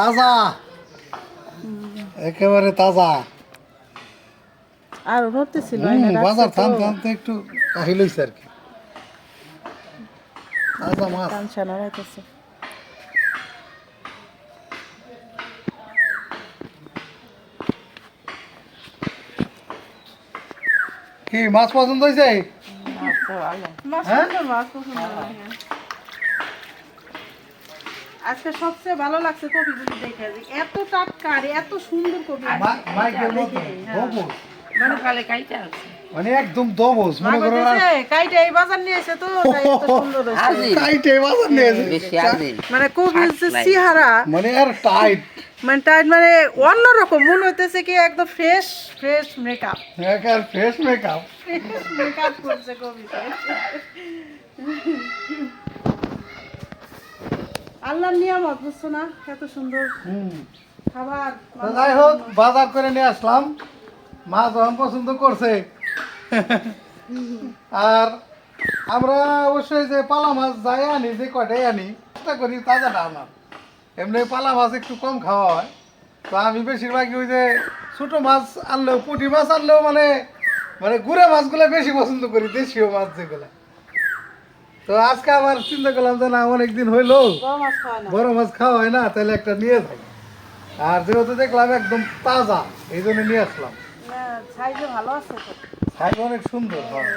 তাজা। একেবারে তাজা। আর ধরতেছিল হুম, বাজার থাম থামতে একটু কাহিল হয়েছে আর কি। তাজা মাছ। কাঞ্চা নাড়াইতেছে কি মাছ পছন্দ হয়েছে মাছ হ্যাঁ? সুন্দর, মাছ লাগে। আজকে সবচেয়ে ভালো লাগছে কপিগুলি দেখে এত টাটকা আর এত সুন্দর কপি। হ্যাঁ। মানে কালে কাইটা আছে। মানে একদম দবস মনে করো কাইটা এই বাজার নিয়ে এসে তো তাই এত সুন্দর বাজার নিয়ে এসে। মানে চেহারা মানে আর টাইট মানে টাইট মানে অন্যরকম মনে হইতেছে কি একদম ফ্রেশ ফ্রেশ মেকআপ একার ফেস মেকআপ ফ্রেশ মেকআপ করছে কবিতা আল্লাহর নিয়ামত বুঝছ না? এত সুন্দর খাবার যাই হোক বাজার করে নিয়ে আসলাম। মা যখন পছন্দ করছে। আর আমরা অবশ্যই যে পালা মাছ যাই আনি যে কটাই আনি চেষ্টা করি তাজাটা আনার। এমনি পালা মাছ একটু কম খাওয়া হয়। তো আমি বেশিরভাগই ওই যে ছোটো মাছ আনলেও পুঁটি মাছ আনলেও মানে মানে গুড়ে মাছগুলো বেশি পছন্দ করি দেশীয় মাছ যেগুলো। তো আজকে আবার চিন্তা করলাম যে না অনেকদিন হইল। বড় মাছ খাওয়া না। বড় মাছ খাওয়া হয় না তাহলে একটা নিয়ে যাই। আর যেহেতু দেখলাম একদম তাজা এই জন্য নিয়ে আসলাম। সাইজে অনেক সুন্দর হয়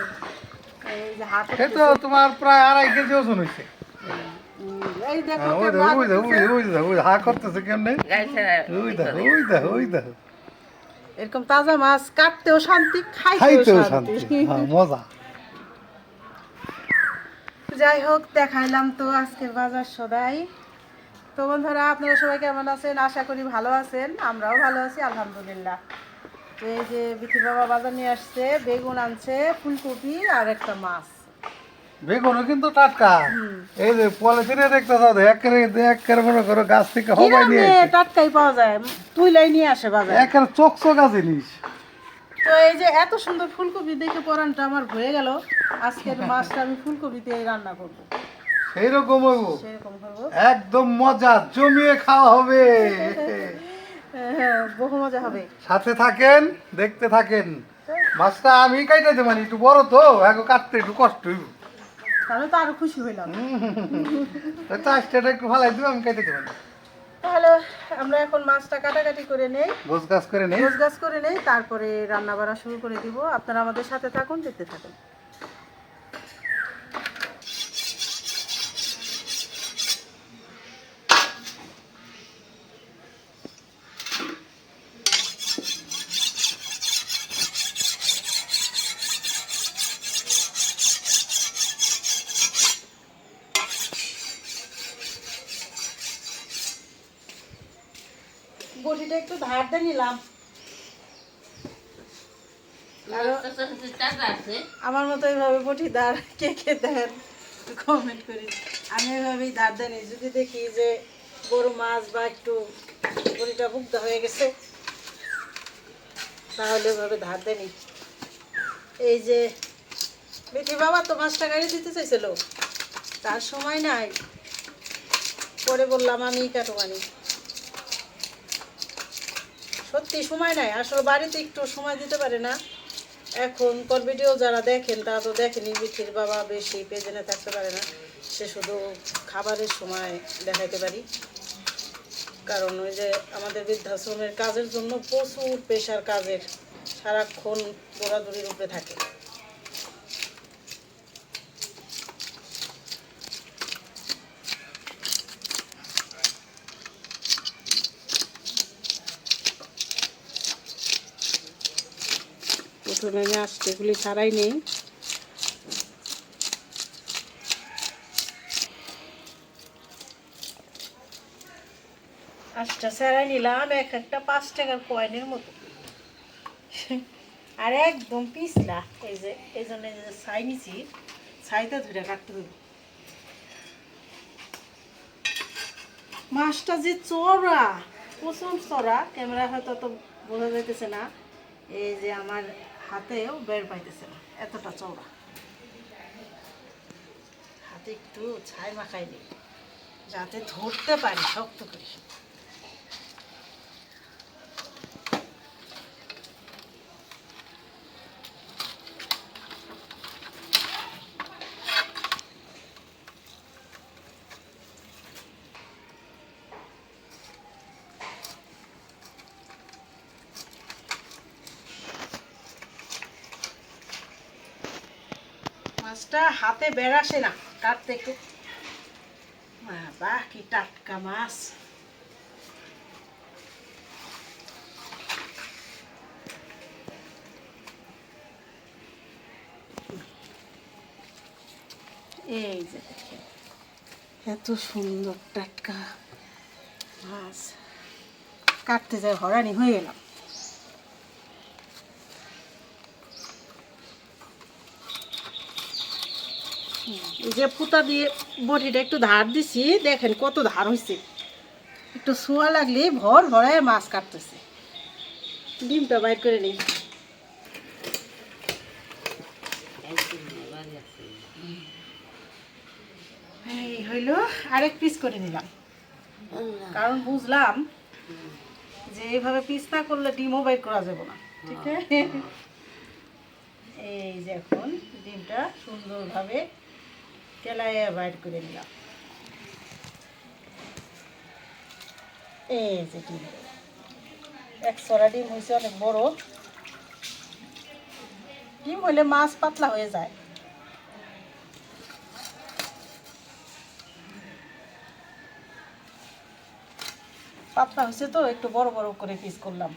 এই যে হাতে এই তো তোমার প্রায় আড়াই কেজি ওজন হয়েছে এই দেখো হ্যাঁ, এরকম তাজা মাছ কাটতেও শান্তি খাইতেও শান্তি হ্যাঁ মজা। যাই হোক দেখাইলাম তো আজকের বাজার সদাই। তো বন্ধুরা আপনারা সবাই কেমন আছেন? আশা করি ভালো আছেন। আমরাও ভালো আছি আলহামদুলিল্লাহ। তো এই যে বিথি বাবা বাজার নিয়ে আসছে বেগুন আনছে ফুলকপি আর একটা মাছ। বেগুনও কিন্তু টাটকা। এই যে পলিথিনে দেখতে চাও একেবারে একেবারে মনে করো গাছ থেকে হবাই নিয়ে টাটকাই পাওয়া যায়? তুইলাই নিয়ে আসে বাজার। একেবারে চকচকা জিনিস। তো এই যে এত সুন্দর ফুলকপি দেখে পরানটা আমার হয়ে গেল। আজকের মাছটা আমি ফুলকপিতে রান্না করব। হইব সেরকম করব একদম মজা জমিয়ে খাওয়া হবে। হ্যাঁ, বহু মজা হবে। সাথে থাকেন দেখতে থাকেন। মাছটা আমি কাইটাইতে মানে একটু বড় তো এখন কাটতে একটু কষ্ট হইব। তাহলে তো আরও খুশি হইলাম। তো আজটা একটু ভালাই দিব আমি কাইটাইতে পারি তাহলে আমরা এখন মাছটা কাটাকাটি করে নেই। গোছ গাছ করে নেই? গোছ গাছ করে নেই তারপরে রান্না বাড়া শুরু করে দিব। আপনারা আমাদের সাথে থাকুন দেখতে থাকুন। বটিটা একটু ধার দিয়ে নিলাম। আমার মতো এইভাবে বটি দাঁড় কে কে দেন? কমেন্ট করি। আমি এভাবেই দাঁড় দেনি যদি দেখি যে বড় মাছ বা একটু বড়িটা বুকদা হয়ে গেছে, তাহলে ওভাবে ধার দেনি এই যে বেটি বাবা তো মাছটা গাড়ি দিতে চাইছিল। তার সময় নাই। পরে বললাম, আমি কাটোবানি সত্যি সময় নাই। আসলে বাড়িতে একটু সময় দিতে পারে না। এখন কর ভিডিও যারা দেখেন, তারা তো দেখেনি বিথির বাবা বেশি পেজেনে থাকতে পারে না। সে শুধু খাবারের সময় দেখাইতে পারি। কারণ ওই যে আমাদের বৃদ্ধাশ্রমের কাজের জন্য প্রচুর পেশার কাজের। সারাক্ষণ দৌড়াদৌড়ির উপরে থাকে। প্রথমে আমি আস্তেগুলি ছাড়াই নেই। আচ্ছা ছাড়াই নিলাম এক একটা পাঁচ টাকার কয়েনের মতো। আর একদম পিছলা, এই যে, এই জন্য যে ছাই নিছি ছাইতে ধরে কাটতে হবে মাছটা যে চড়া প্রচুর চড়া, ক্যামেরা হয়তো অত বোঝা যাইতেছে না। এই যে আমার হাতেও বের পাইতেছে না, এতটা চওড়া। হাতে একটু ছাই মাখাই দিই যাতে ধরতে পারি, শক্ত করে মাছটা হাতে বের আসে না কাটতে একটু বাহ কি টাটকা মাছ। এই যে এত সুন্দর টাটকা মাছ। কাটতে যায় হরানি হয়ে গেলাম। এই যে পুতা দিয়ে বটিটা একটু ধার দিছি, দেখেন কত ধার হয়েছে একটু শোয়া লাগলে ভর ভরায় মাছ কাটতেছে। ডিমটা বাইর করে নিই। এই হইল আরেক পিস করে নিলাম কারণ বুঝলাম যে এইভাবে পিস না করলে ডিমও বাইর করা যাবে না, ঠিক আছে? এই যে এখন ডিমটা সুন্দরভাবে তেলাইয়া বাইর করে নিলাম। এই যে ডিম। এক সরা ডিম হয়েছে অনেক বড়। ডিম হইলে মাছ পাতলা হয়ে যায়। পাতলা হয়েছে তো, একটু বড় বড় করে পিস করলাম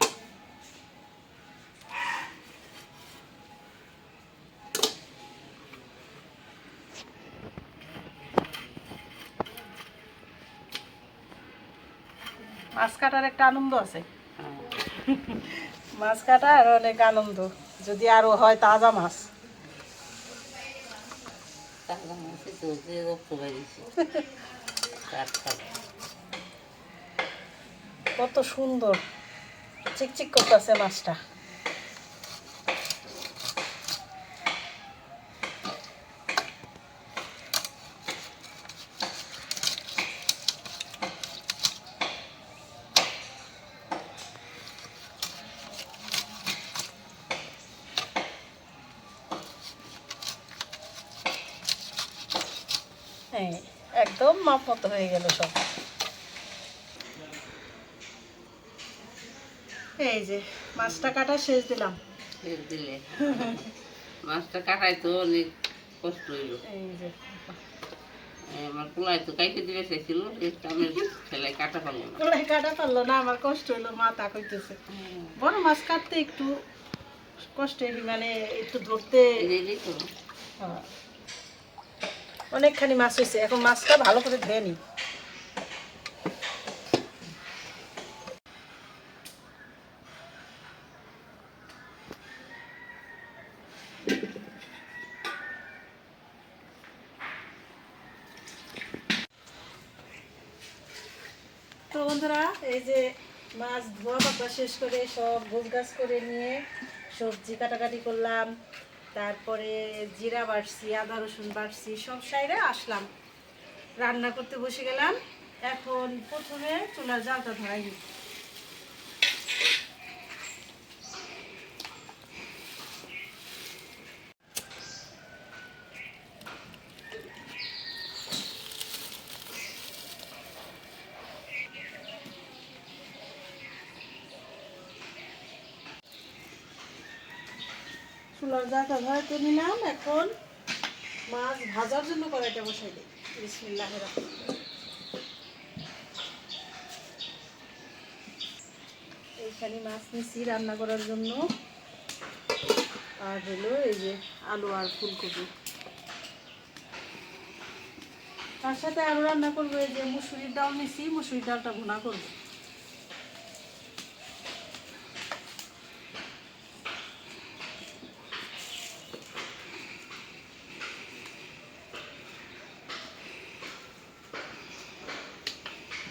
মাছ কাটার একটা আনন্দ আছে। মাছ কাটার অনেক আনন্দ যদি আরও হয় তাজা মাছ। কত সুন্দর চিকচিক করতেছে মাছটা এই, একদম মাপ মতো হয়ে গেল সব। এই যে মাছটা কাটা শেষ দিলাম। দিলে। মাছটা কাটাই তো অনেক কষ্ট হইল। এই যে। আমার তো দিবে চাইছিল ছেলে কাটা পারল না। গলায় কাটা পারল না আমার কষ্ট হইল মাথা কইতেছে। বড় মাছ কাটতে একটু কষ্টের মানে একটু ধরতে। অনেকখানি মাছ হয়েছে। এখন মাছটা ভালো করে ধুয়ে বন্ধুরা, এই যে মাছ ধোয়া পাতা শেষ করে সব গোছ গাছ করে নিয়ে সবজি কাটাকাটি করলাম। তারপরে জিরা বাড়ছি, আদা রসুন বাড়ছি, সব সাইডে আসলাম। রান্না করতে বসে গেলাম। এখন প্রথমে চুলার জালটা ধরাই নিই চুলার জালটা ধরাইতে নিলাম, এখন মাছ ভাজার জন্য কড়াইটা বসাই দিই। বিসমিল্লাহ এইখানে মাছ নিছি রান্না করার জন্য। আর হলো এই যে আলু আর ফুলকপি। তার সাথে আলু রান্না করব, এই যে মুসুরির ডাল নিছি, মুসুরির ডালটা ভুনা করব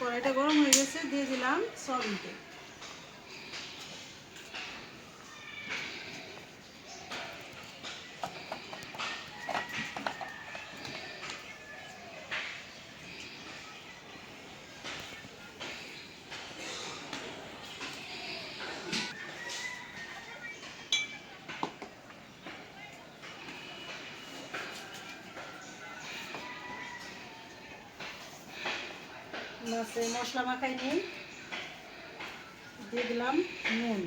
কড়াইটা গরম হয়ে গেছে দিয়ে দিলাম সয়াবিনকে মাছে মশলা মাখাই নিই দিয়ে দিলাম নুন,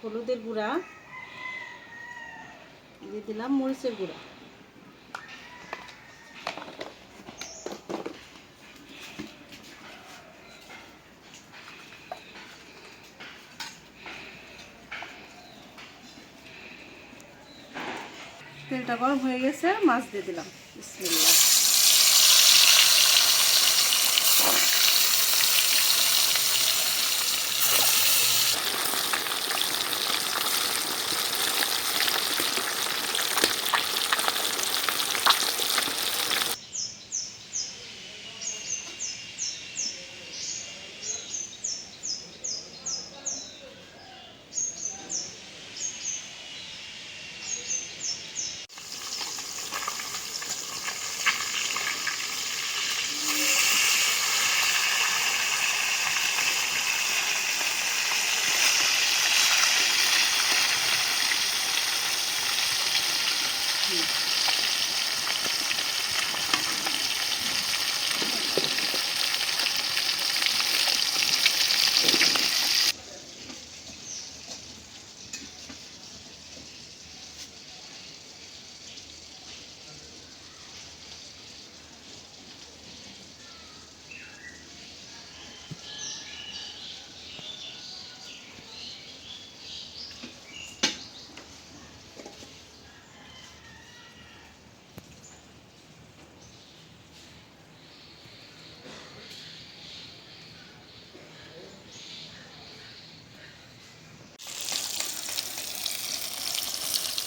হলুদের গুঁড়া, দিয়ে দিলাম মরিচের গুঁড়া। তেলটা গরম হয়ে গেছে, মাছ দিয়ে দিলাম।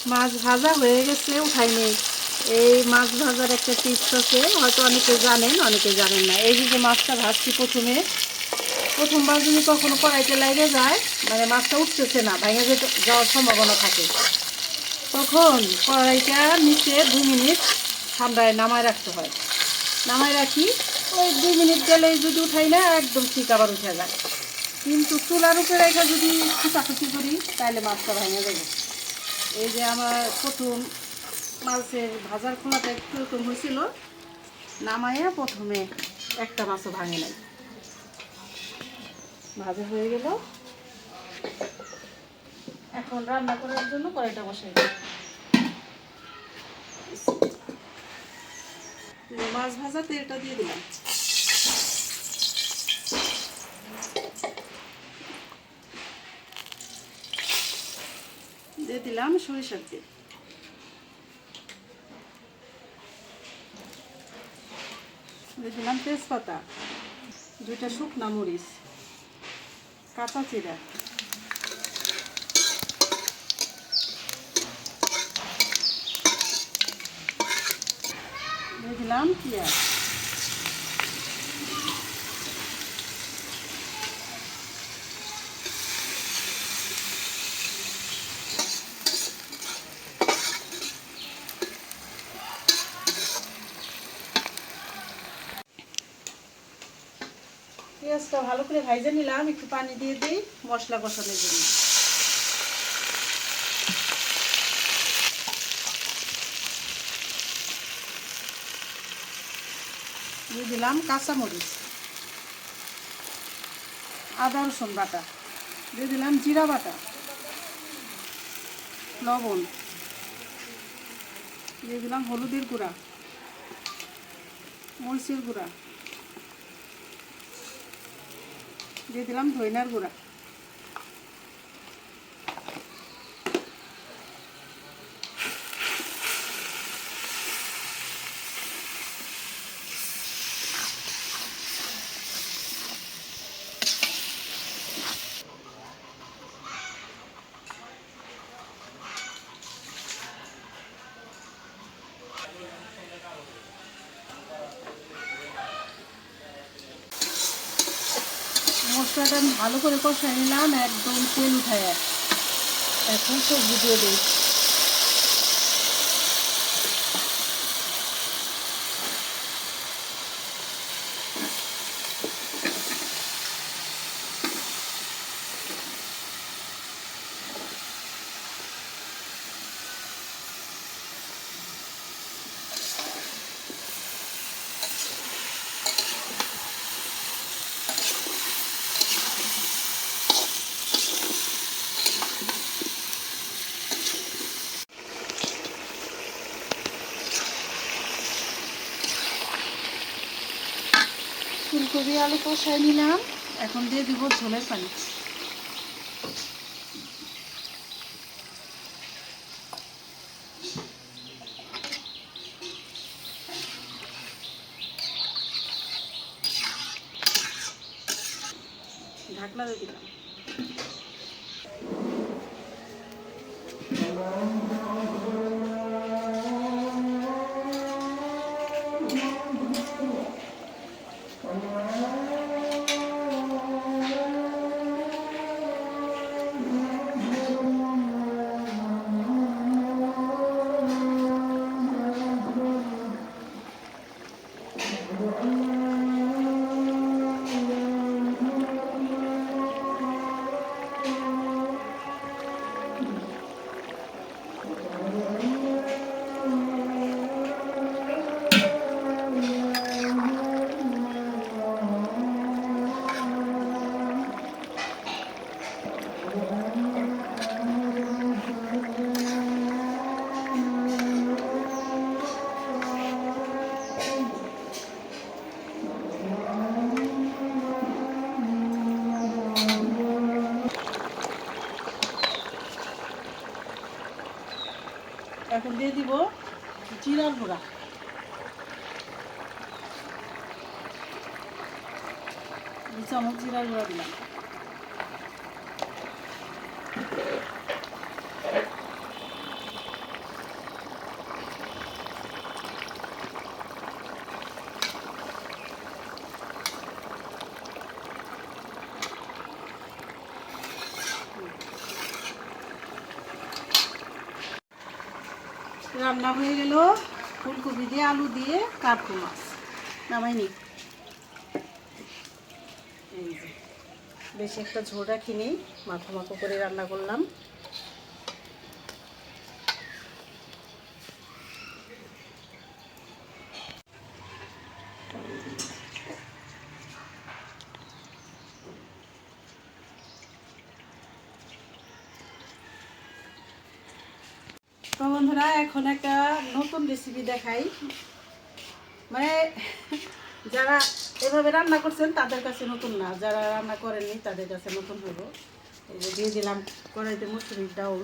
মাছ ভাজা হয়ে গেছে, উঠাই নেই। এই মাছ ভাজার একটা টিপস আছে, হয়তো অনেকে জানেন অনেকে জানেন না। এই যে মাছটা ভাজছি প্রথমে, প্রথমবার যদি কখনো কড়াইতে লাগে যায় মানে মাছটা উঠতেছে না, ভেঙে যেতে যাওয়ার সম্ভাবনা থাকে। তখন কড়াইটা নিচে দুই মিনিট ঠান্ডায় নামায় রাখতে হয়। নামায় রাখি, ওই দুই মিনিট গেলেই যদি উঠাই না, একদম ঠিক আবার উঠে যায়। কিন্তু চুলার উপরে রেখে যদি খুচাখুচি করি, তাহলে মাছটা ভেঙে যাবে। এই যে আমার প্রথম মাছের ভাজার খোলাটা একটু এরকম হয়েছিল, নামাইয়া প্রথমে একটা মাছও ভাঙে নাই। ভাজা হয়ে গেল। এখন রান্না করার জন্য কড়াইটা বসাই। মাছ ভাজা তেলটা দিয়ে দিলাম। দিয়ে দিলাম সরিষার তেল। দিয়ে দিলাম তেজপাতা, দুইটা শুকনা মরিচ, কাঁচা চিরা দিয়ে দিলাম পেঁয়াজ পেঁয়াজটা ভালো করে ভাইজে নিলাম, একটু পানি দিয়ে দিই মশলা কষানোর জন্য। দিয়ে দিলাম কাঁচামরিচ, আদা, রসুন বাটা, দিয়ে দিলাম জিরা বাটা, লবণ, দিয়ে দিলাম হলুদের গুঁড়া, মরিচের গুঁড়া। দিয়ে দিলাম ধইনার গুঁড়া মশলাটা আমি ভালো করে কষাই নিলাম একদম তেল উঠায় এখন সবজি দিয়ে দিই ফুলকপি আলু কষাই নিলাম। এখন দিয়ে দিব ঝোলের পানি। দিয়ে দিব জিরার গুঁড়া। চামচ জিরার গুঁড়া দিলাম রান্না হয়ে গেল ফুলকপি দিয়ে আলু দিয়ে কাটকো মাছ। নামাই নি। বেশি একটা ঝোল রাখিনি মাখো মাখো করে রান্না করলাম তো বন্ধুরা এখন একটা নতুন রেসিপি দেখাই। মানে যারা এভাবে রান্না করছেন, তাদের কাছে নতুন না। যারা রান্না করেননি, তাদের কাছে নতুন হলো এই যে দিয়ে দিলাম কড়াইতে মুসুরির ডাউল।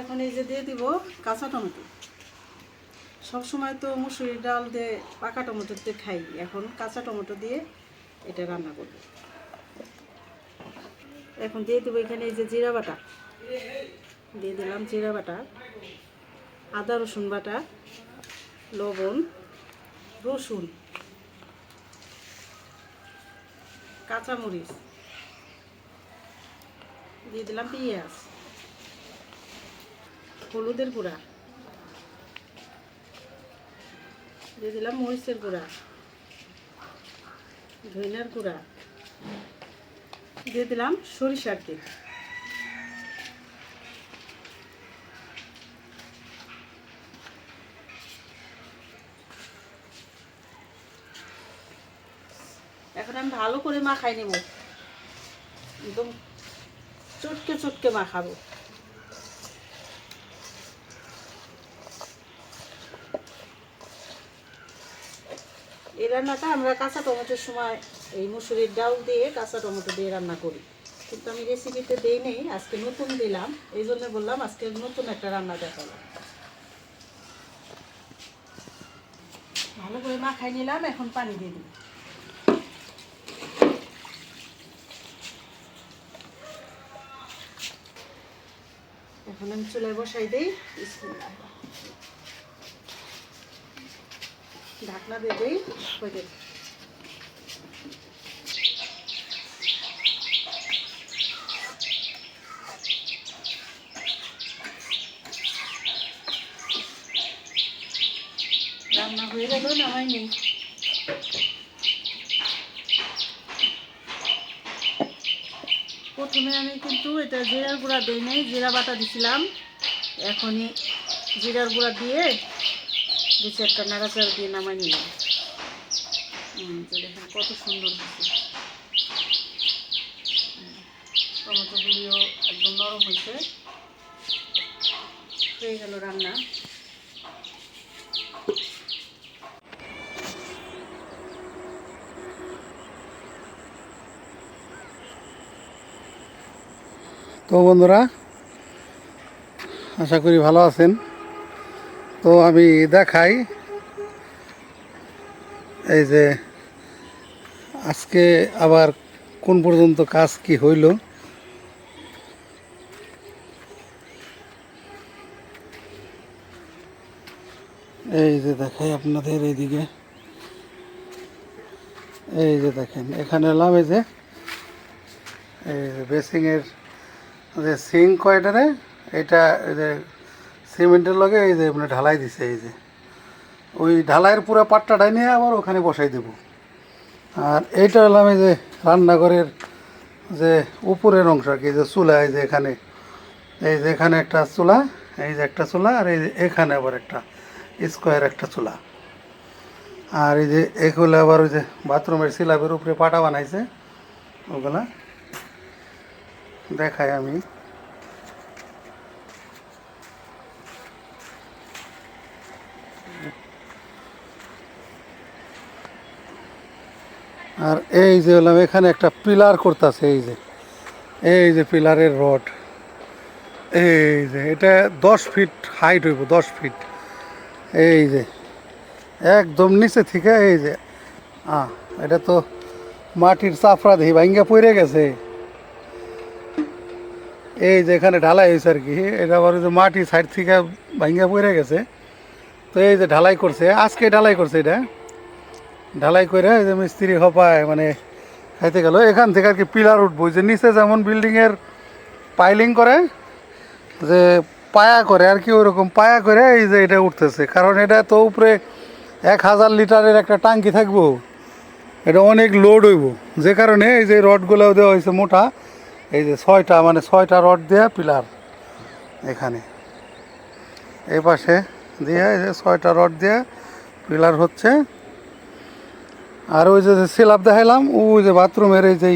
এখন এই যে দিয়ে দিব কাঁচা টমেটো। সবসময় তো মুসুরির ডাল দিয়ে পাকা টমেটো দিয়ে খাই। এখন কাঁচা টমেটো দিয়ে এটা রান্না করব। এখন দিয়ে দেবো এখানে এই যে জিরা বাটা। দিয়ে দিলাম জিরা বাটা, আদা রসুন বাটা, লবণ, রসুন, কাঁচামরিচ, দিয়ে দিলাম পেঁয়াজ, হলুদের গুঁড়া, দিয়ে দিলাম মরিচের গুঁড়া ধইনার গুঁড়া, দিয়ে দিলাম সরিষার তেল এখন আমি ভালো করে মাখাই নেব। একদম চটকে চটকে মাখাবো। এই রান্নাটা আমরা কাঁচা টমেটোর সময় এই মুসুরির ডাল দিয়ে কাঁচা টমেটো দিয়ে রান্না করি। কিন্তু আমি রেসিপিতে দিই নেই, আজকে নতুন দিলাম। এই জন্য বললাম আজকে নতুন একটা রান্না দেখালাম ভালো করে মাখাই নিলাম, এখন পানি দিয়ে দিই এখন আমি চুলায় বসাই দিই। ঢাকনা দিয়ে দিই হয়ে রান্না হয়ে গেল না নেই প্রথমে আমি কিন্তু এটা জিরার গুঁড়া দিই নাই, জিরা বাটা দিছিলাম। এখনই জিরার গুঁড়া দিয়ে দু চারটা নাড়াচাড়া দিয়ে নামাই নিলাম। দেখেন কত সুন্দর হয়েছে। টমেটোগুলিও একদম নরম হয়েছে। হয়ে গেল রান্না। তো বন্ধুরা, আশা করি ভালো আছেন। তো আমি দেখাই এই যে আজকে আবার কোন পর্যন্ত কাজ কি হইল। এই যে দেখাই আপনাদের এইদিকে। এই যে দেখেন, এখানে এলাম এই যে, এই বেসিংয়ের যে সিং কয়টারে এটা যে সিমেন্টের লগে এই যে মানে ঢালাই দিছে, এই যে। ওই ঢালাইয়ের পুরো পাট্টাটাই নিয়ে আবার ওখানে বসাই দেব। আর এইটা হলাম এই যে রান্নাঘরের যে উপরের অংশ আর কি, যে চুলা, এই যে এখানে। এই যে এখানে একটা চুলা, এই যে একটা চুলা, আর এই যে এখানে আবার একটা স্কোয়ার একটা চুলা। আর এই যে এগুলো আবার ওই যে বাথরুমের সিলাবের উপরে পাটা বানাইছে, ওগুলা। দেখাই আমি। আর এই যে হলাম, এখানে একটা পিলার করতেছে, এই যে। এই যে পিলারের রড। এই যে, এটা দশ ফিট হাইট হইব, দশ ফিট। এই যে, একদম নিচে থেকে, এই যে। আ এটা তো মাটির চাপড়া দেখি ভাঙ্গা পড়ে গেছে। এই যে এখানে ঢালাই হয়েছে আর কি এটা আবার যে মাটি সাইড থেকে ভাঙ্গা পড়ে গেছে। তো এই যে ঢালাই করছে, আজকে ঢালাই করছে এটা। ঢালাই করে এই যে মিস্ত্রি হপায় মানে খাইতে গেল। এখান থেকে আর কি পিলার উঠবো যে নিচে যেমন বিল্ডিংয়ের পাইলিং করে, যে পায়া করে আর কি ওরকম পায়া করে এই যে এটা উঠতেছে। কারণ এটা তো উপরে এক হাজার লিটারের একটা টাঙ্কি থাকব, এটা অনেক লোড হইব। যে কারণে এই যে রডগুলো দেওয়া হয়েছে মোটা এই যে ছয়টা মানে ছয়টা রড দেয়া পিলার এখানে। এই পাশে দিয়ে, এই যে ছয়টা রড দিয়ে পিলার হচ্ছে। আর ওই যে সিলাপ দেখাইলাম, ওই যে বাথরুমের এই যে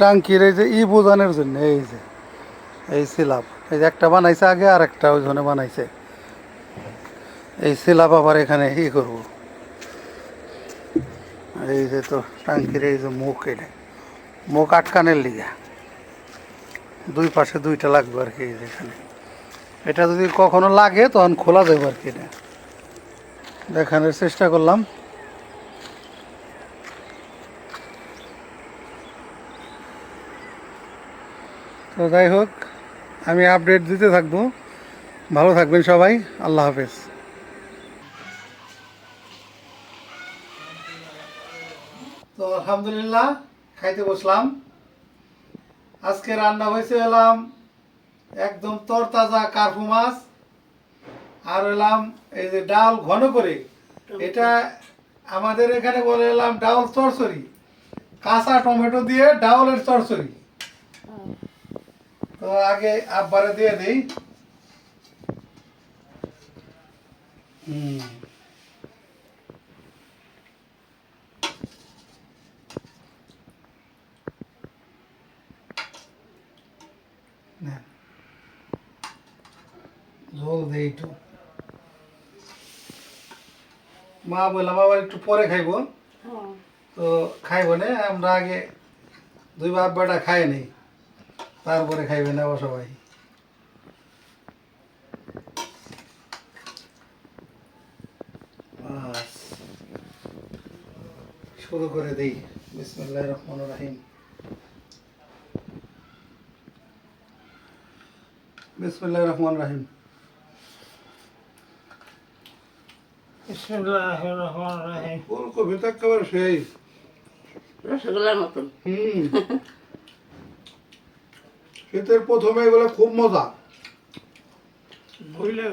টাঙ্কির এই যে ই বোঝানোর জন্য, এই যে, এই সিলাপ এই যে একটা বানাইছে আগে, আর একটা ওই জন্য বানাইছে। এই সিলাপ আবার এখানে ই করব। এই যে তো টাঙ্কির এই যে মুখ, এটা মুখ আটকানের লিগা। দুই পাশে দুইটা লাগবে আর কি এখানে। এটা যদি কখনো লাগে, তখন খোলা যাবে আর কি এটা। দেখানোর চেষ্টা করলাম। তো যাই হোক, আমি আপডেট দিতে থাকব। ভালো থাকবেন সবাই। আল্লাহ হাফেজ। তো আলহামদুলিল্লাহ, খাইতে বসলাম। আজকে রান্না হয়েছে এলাম একদম তরতাজা কার্পু মাছ, আর এলাম এই যে ডাল ঘন করে। এটা আমাদের এখানে বলে এলাম ডাউল চরচড়ি, কাঁচা টমেটো দিয়ে ডাউলের চরচড়ি। তো আগে আব্বারে দিয়ে দিই। হুম। ঝোল দেই একটু মা বললাম আবার একটু পরে খাইবো। তো খাইবো না আমরা আগে দুই বাপ বেটা খাই নেই তারপরে খাইবে না সবাই। শুরু করে দেই। বিসমুল্লাহ রহমান রাহিম। বিসমুল্লাহ রহমান রাহিম। ফুলকপি তো একেবারে সেই। রসগোল্লার মতন। হুম। শীতের প্রথমে এগুলো খুব মজা। বুঝলে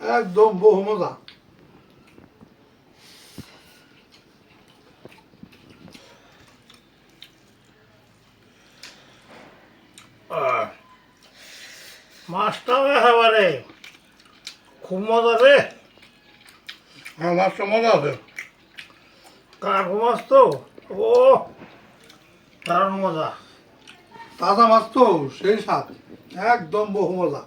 একদম বহু মজা। মাছটাও একেবারে খুব মজা রে। হ্যাঁ মাছটা মজা আছে কার্পু মাছ তো ও দারুণ মজা তাজা মাছ তো সেই স্বাদ একদম বহু মজা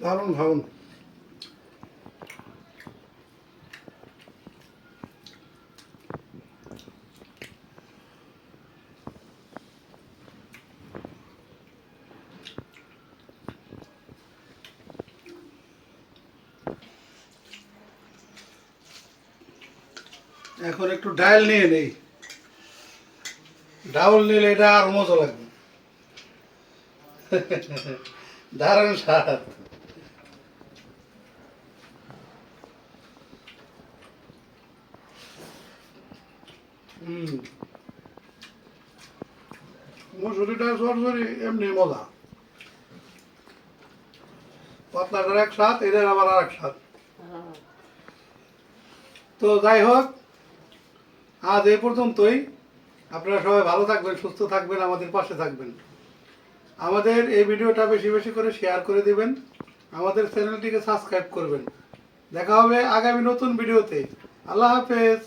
দারুণ দারুণ এখন একটু ডাল নিয়ে নেই। ডাউল নিলে এটা আর মজা লাগবে দারুণ স্বাদ। মুসুরিটা সরসরি এমনি মজা। পাতলাটার এক স্বাদ এদের আবার আর এক স্বাদ তো যাই হোক আজ এ পর্যন্তই। আপনারা সবাই ভালো থাকবেন, সুস্থ থাকবেন, আমাদের পাশে থাকবেন। আমাদের এই ভিডিওটা বেশি বেশি করে শেয়ার করে দিবেন। আমাদের চ্যানেলটিকে সাবস্ক্রাইব করবেন। দেখা হবে আগামী নতুন ভিডিওতে। আল্লাহ হাফেজ।